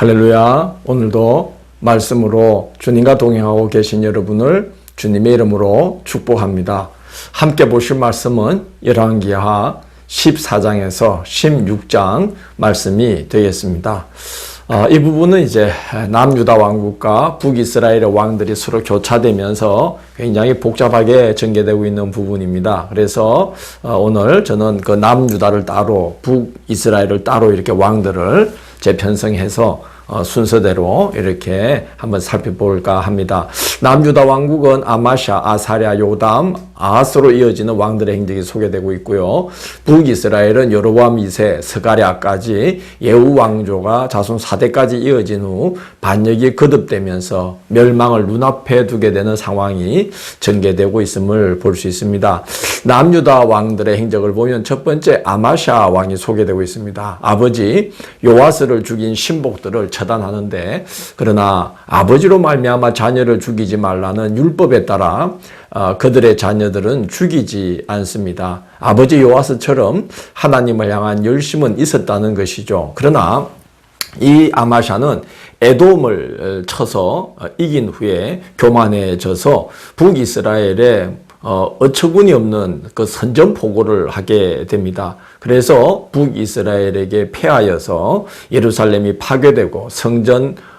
할렐루야. 오늘도 말씀으로 주님과 동행하고 계신 여러분을 주님의 이름으로 축복합니다. 함께 보실 말씀은 열왕기하 14장에서 16장 말씀이 되겠습니다. 어, 이 부분은 이제 남유다 왕국과 북이스라엘의 왕들이 서로 교차되면서 굉장히 복잡하게 전개되고 있는 부분입니다. 그래서 어, 오늘 저는 그 남유다를 따로 북이스라엘을 따로 이렇게 왕들을 재편성해서 어, 순서대로 이렇게 한번 살펴볼까 합니다. 남유다 왕국은 아마샤, 아사랴, 요담, 아하스로 이어지는 왕들의 행적이 소개되고 있고요. 북이스라엘은 여로보암 2세, 스가랴까지 예후 왕조가 자손 4대까지 이어진 후 반역이 거듭되면서 멸망을 눈앞에 두게 되는 상황이 전개되고 있음을 볼 수 있습니다. 남유다 왕들의 행적을 보면 첫 번째 아마샤 왕이 소개되고 있습니다. 아버지 요아스를 죽인 신복들을 처단하는데 그러나 아버지로 말미암아 자녀를 죽이지 말라는 율법에 따라 어, 그들의 자녀들은 죽이지 않습니다. 아버지 요아스처럼 하나님을 향한 열심은 있었다는 것이죠. 그러나 이 아마샤는 에돔을 쳐서 이긴 후에 교만해져서 북이스라엘에 어, 어처구니 없는 그 선전포고를 하게 됩니다. 그래서 북이스라엘에게 패하여서 예루살렘이 파괴되고 성전 어,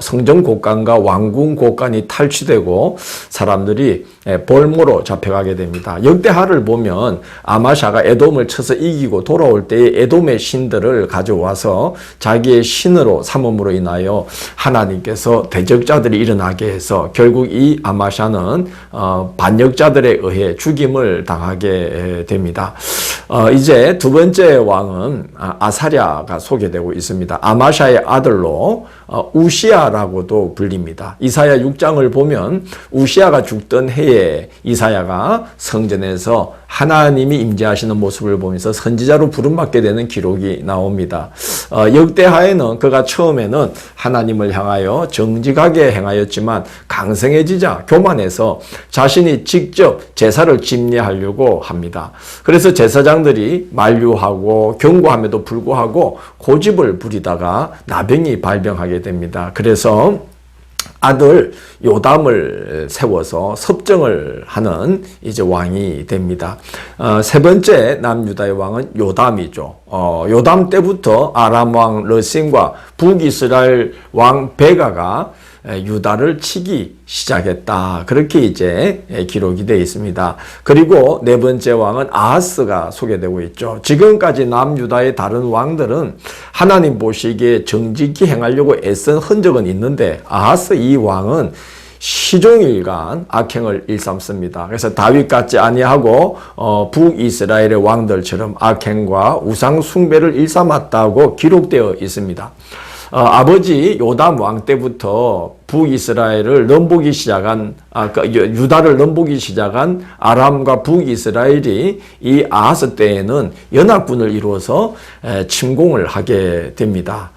성전 곳간과 왕궁 곳간이 탈취되고 사람들이 예, 볼모로 잡혀가게 됩니다. 역대하를 보면 아마샤가 에돔을 쳐서 이기고 돌아올 때에 에돔의 신들을 가져와서 자기의 신으로 삼음으로 인하여 하나님께서 대적자들이 일어나게 해서 결국 이 아마샤는 어, 반역자들에 의해 죽임을 당하게 됩니다. 어, 이제 두 번째 왕은 아, 아사랴가 소개되고 있습니다. 아마샤의 아들로 우시아라고도 불립니다. 이사야 6장을 보면 우시아가 죽던 해에 이사야가 성전에서 하나님이 임재하시는 모습을 보면서 선지자로 부름받게 되는 기록이 나옵니다. 어, 역대하에는 그가 처음에는 하나님을 향하여 정직하게 행하였지만 강성해지자 교만해서 자신이 직접 제사를 집례하려고 합니다. 그래서 제사장들이 만류하고 경고함에도 불구하고 고집을 부리다가 나병이 발병하게 됩니다. 그래서 아들 요담을 세워서 섭정을 하는 이제 왕이 됩니다. 어, 세 번째 남유다의 왕은 요담이죠. 어, 요담 때부터 아람 왕 러신과 북이스라엘 왕 베가가 유다를 치기 시작했다. 그렇게 이제 기록이 되어 있습니다. 그리고 네 번째 왕은 아하스가 소개되고 있죠. 지금까지 남유다의 다른 왕들은 하나님 보시기에 정직히 행하려고 애쓴 흔적은 있는데 아하스 이 왕은 시종일관 악행을 일삼습니다. 그래서 다윗 같지 아니하고 어, 북이스라엘의 왕들처럼 악행과 우상 숭배를 일삼았다고 기록되어 있습니다. 어, 아버지 요담 왕 때부터 북이스라엘을 넘보기 시작한 아, 그, 유다를 넘보기 시작한 아람과 북이스라엘이 이 아하스 때에는 연합군을 이루어서 에, 침공을 하게 됩니다.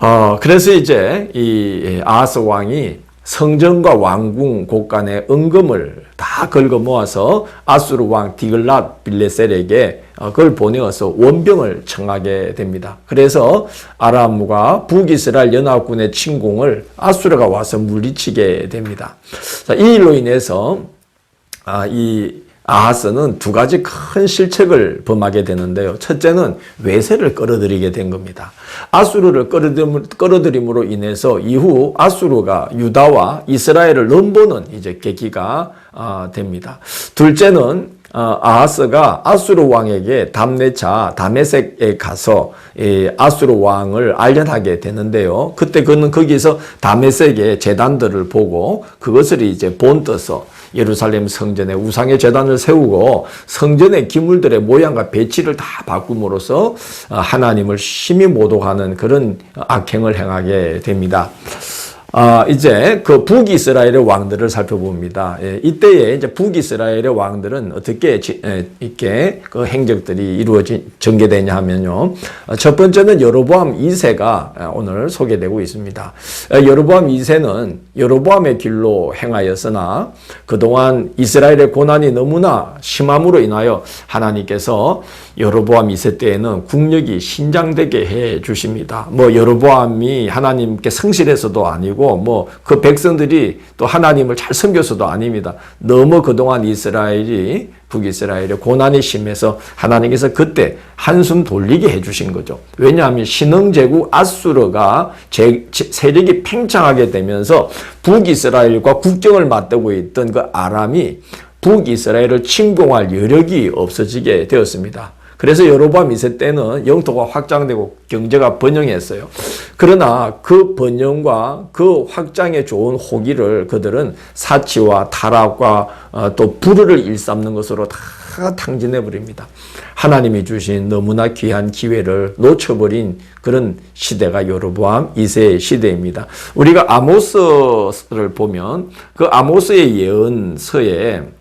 어, 그래서 이제 이 아하스 왕이 성전과 왕궁 곳간의 은금을 다 긁어 모아서 아수르 왕 디글랏 빌레셀에게 어, 그걸 보내어서 원병을 청하게 됩니다. 그래서 아람과 북이스라엘 연합군의 침공을 아수르가 와서 물리치게 됩니다. 자, 이 일로 인해서 아, 이 아하스는 두 가지 큰 실책을 범하게 되는데요. 첫째는 외세를 끌어들이게 된 겁니다. 아수르를 끌어들임으로 인해서 이후 아수르가 유다와 이스라엘을 넘보는 이제 계기가 아, 됩니다. 둘째는 어, 아하스가 아수르 왕에게 담내차 다메섹에 가서 아수르 왕을 알련하게 되는데요. 그때 그는 거기서 다메섹의 재단들을 보고 그것을 이제 본떠서 예루살렘 성전에 우상의 재단을 세우고 성전의 기물들의 모양과 배치를 다 바꿈으로써 어, 하나님을 심히 모독하는 그런 악행을 행하게 됩니다. 아, 이제 그 북이스라엘의 왕들을 살펴봅니다. 예, 이때에 이제 북이스라엘의 왕들은 어떻게 지, 에, 이렇게 그 행적들이 이루어진 전개되냐 하면요. 어, 첫 번째는 여로보암 2세가 오늘 소개되고 있습니다. 여로보암 2세는 여로보암의 길로 행하였으나 그동안 이스라엘의 고난이 너무나 심함으로 인하여 하나님께서 여로보암 2세 때에는 국력이 신장되게 해 주십니다. 뭐 여로보암이 하나님께 성실해서도 아니고 뭐 그 백성들이 또 하나님을 잘 섬겨서도 아닙니다. 너무 그동안 이스라엘이 북이스라엘의 고난이 심해서 하나님께서 그때 한숨 돌리게 해주신 거죠. 왜냐하면 신흥제국 아수르가 제, 제- 세력이 팽창하게 되면서 북이스라엘과 국경을 맞대고 있던 그 아람이 북이스라엘을 침공할 여력이 없어지게 되었습니다. 그래서 여로보암 2세 때는 영토가 확장되고 경제가 번영했어요. 그러나 그 번영과 그 확장에 좋은 호기를 그들은 사치와 타락과 어, 또 불의를 일삼는 것으로 다 탕진해 버립니다. 하나님이 주신 너무나 귀한 기회를 놓쳐버린 그런 시대가 여로보암 2세의 시대입니다. 우리가 아모스를 보면 그 아모스의 예언서에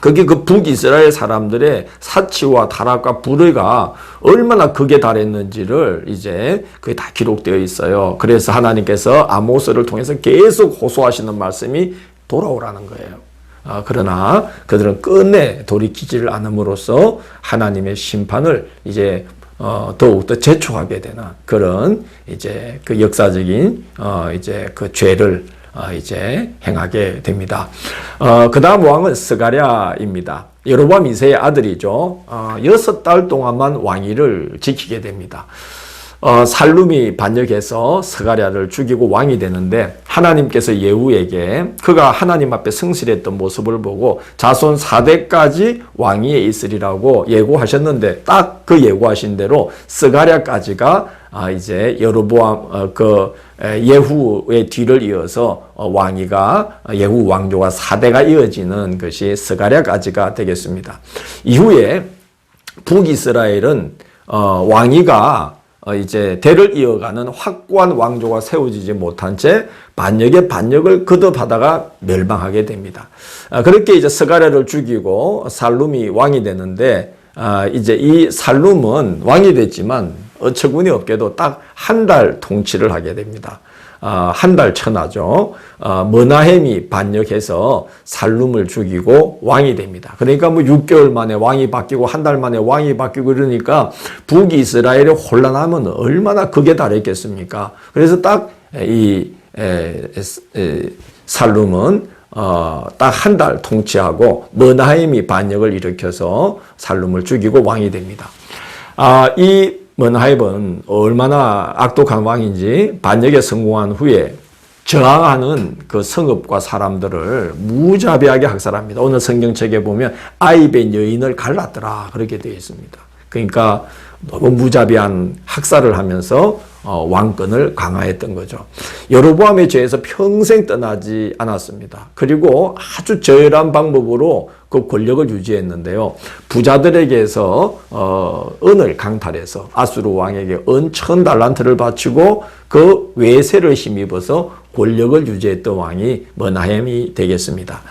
거기 그 북이스라엘 사람들의 사치와 타락과 불의가 얼마나 극에 달했는지를 이제 그게 다 기록되어 있어요. 그래서 하나님께서 아모스를 통해서 계속 호소하시는 말씀이 돌아오라는 거예요. 아, 그러나 그들은 끝내 돌이키지를 않음으로써 하나님의 심판을 이제 어, 더욱더 재촉하게 되는 그런 이제 그 역사적인 어, 이제 그 죄를 어, 이제 행하게 됩니다. 어, 그 다음 왕은 스가랴입니다. 여로보암 2세의 아들이죠. 어, 여섯 달 동안만 왕위를 지키게 됩니다. 어, 살룸이 반역해서 스가랴를 죽이고 왕이 되는데 하나님께서 예후에게 그가 하나님 앞에 성실했던 모습을 보고 자손 4대까지 왕위에 있으리라고 예고하셨는데 딱 그 예고하신 대로 스가랴까지가 아, 이제 여로보암 어, 그 에, 예후의 뒤를 이어서 어, 왕위가 어, 예후 왕조가 4대가 이어지는 것이 스가랴까지가 되겠습니다. 이후에 북이스라엘은 어, 왕위가 어, 이제 대를 이어가는 확고한 왕조가 세워지지 못한 채 반역의 반역을 거듭하다가 멸망하게 됩니다. 아, 그렇게 이제 스가랴를 죽이고 살룸이 왕이 되는데 아, 이제 이 살룸은 왕이 됐지만 어처구니 없게도 딱 한 달 통치를 하게 됩니다. 아, 한달 천하죠. 아, 머나햄이 반역해서 살룸을 죽이고 왕이 됩니다. 그러니까 뭐 6개월 만에 왕이 바뀌고 한 달 만에 왕이 바뀌고 이러니까 북이스라엘의 혼란함은 얼마나 극에 달했겠습니까? 그래서 딱이 살룸은 어, 딱 한 달 통치하고 머나햄이 반역을 일으켜서 살룸을 죽이고 왕이 됩니다. 아, 이 먼하임은 얼마나 악독한 왕인지 반역에 성공한 후에 저항하는 그 성읍과 사람들을 무자비하게 학살합니다. 오늘 성경책에 보면 아이벤 여인을 갈랐더라 그렇게 되어 있습니다. 그러니까 너무 무자비한 학살을 하면서 어, 왕권을 강화했던 거죠. 여로보암의 죄에서 평생 떠나지 않았습니다. 그리고 아주 저열한 방법으로 그 권력을 유지했는데요. 부자들에게서 어, 은을 강탈해서 아수르 왕에게 은 천 달란트를 바치고 그 외세를 힘입어서 권력을 유지했던 왕이 머나햄이 되겠습니다.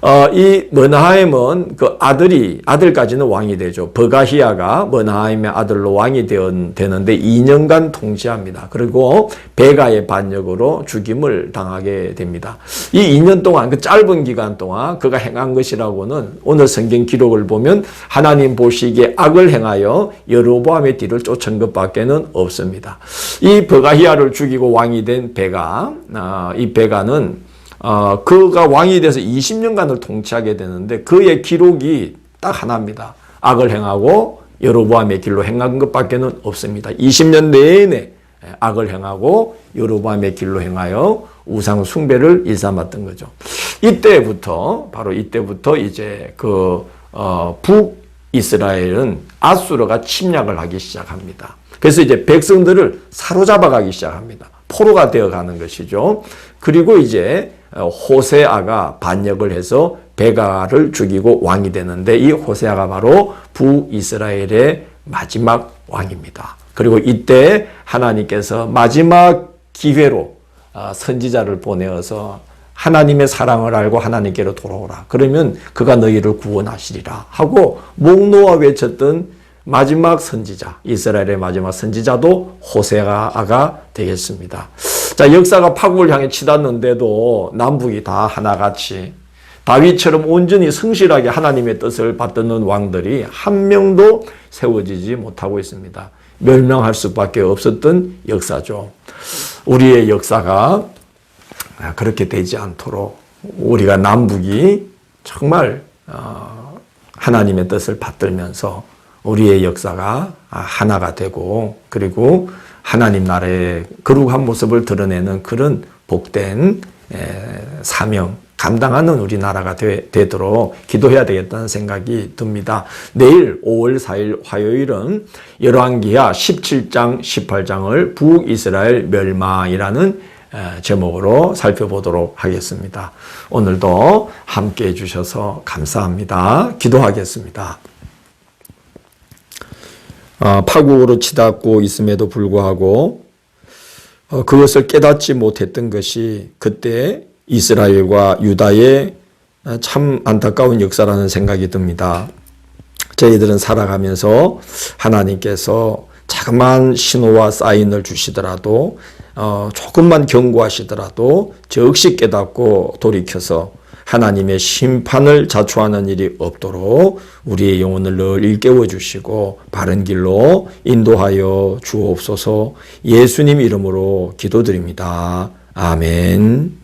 어, 이 머나햄은 그 아들이 아들까지는 왕이 되죠. 버가히아가 머나햄의 아들로 왕이 되었, 되는데 2년간 통치합니다. 그리고 베가의 반역으로 죽임을 당하게 됩니다. 이 2년 동안 그 짧은 기간 동안 그가 행한 것이라고는 오늘 성경 기록을 보면 하나님 보시기에 악을 행하여 여로보암의 뒤를 쫓은 것밖에는 없습니다. 이 버가히아를 죽이고 왕이 된 베가, 아, 이 베가는 어, 그가 왕이 돼서 20년간을 통치하게 되는데 그의 기록이 딱 하나입니다. 악을 행하고 여로보암의 길로 행한 것밖에는 없습니다. 20년 내내 악을 행하고 여로보암의 길로 행하여 우상 숭배를 일삼았던 거죠. 이때부터 바로 이때부터 이제 그 어, 북이스라엘은 아수르가 침략을 하기 시작합니다. 그래서 이제 백성들을 사로잡아 가기 시작합니다. 포로가 되어 가는 것이죠. 그리고 이제 호세아가 반역을 해서 베가를 죽이고 왕이 되는데 이 호세아가 바로 북이스라엘의 마지막 왕입니다. 그리고 이때 하나님께서 마지막 기회로 아, 선지자를 보내어서 하나님의 사랑을 알고 하나님께로 돌아오라. 그러면 그가 너희를 구원하시리라 하고 목 놓아 외쳤던 마지막 선지자, 이스라엘의 마지막 선지자도 호세아가 되겠습니다. 자, 역사가 파국을 향해 치닫는데도 남북이 다 하나같이 다윗처럼 온전히 성실하게 하나님의 뜻을 받드는 왕들이 한 명도 세워지지 못하고 있습니다. 멸명할 수밖에 없었던 역사죠. 우리의 역사가 그렇게 되지 않도록 우리가 남북이 정말 어, 하나님의 뜻을 받들면서 우리의 역사가 하나가 되고 그리고 하나님 나라의 거룩한 모습을 드러내는 그런 복된 사명 감당하는 우리나라가 되, 도록 기도해야 되겠다는 생각이 듭니다. 내일 5월 4일 화요일은 열왕기하 17장 18장을 북이스라엘 멸망이라는 제목으로 살펴보도록 하겠습니다. 오늘도 함께 해주셔서 감사합니다. 기도하겠습니다. 어, 파국으로 치닫고 있음에도 불구하고 어, 그것을 깨닫지 못했던 것이 그때 이스라엘과 유다의 참 안타까운 역사라는 생각이 듭니다. 저희들은 살아가면서 하나님께서 자그마한 신호와 사인을 주시더라도 어, 조금만 경고하시더라도 즉시 깨닫고 돌이켜서 하나님의 심판을 자초하는 일이 없도록 우리의 영혼을 늘 일깨워 주시고 바른 길로 인도하여 주옵소서 예수님 이름으로 기도드립니다. 아멘.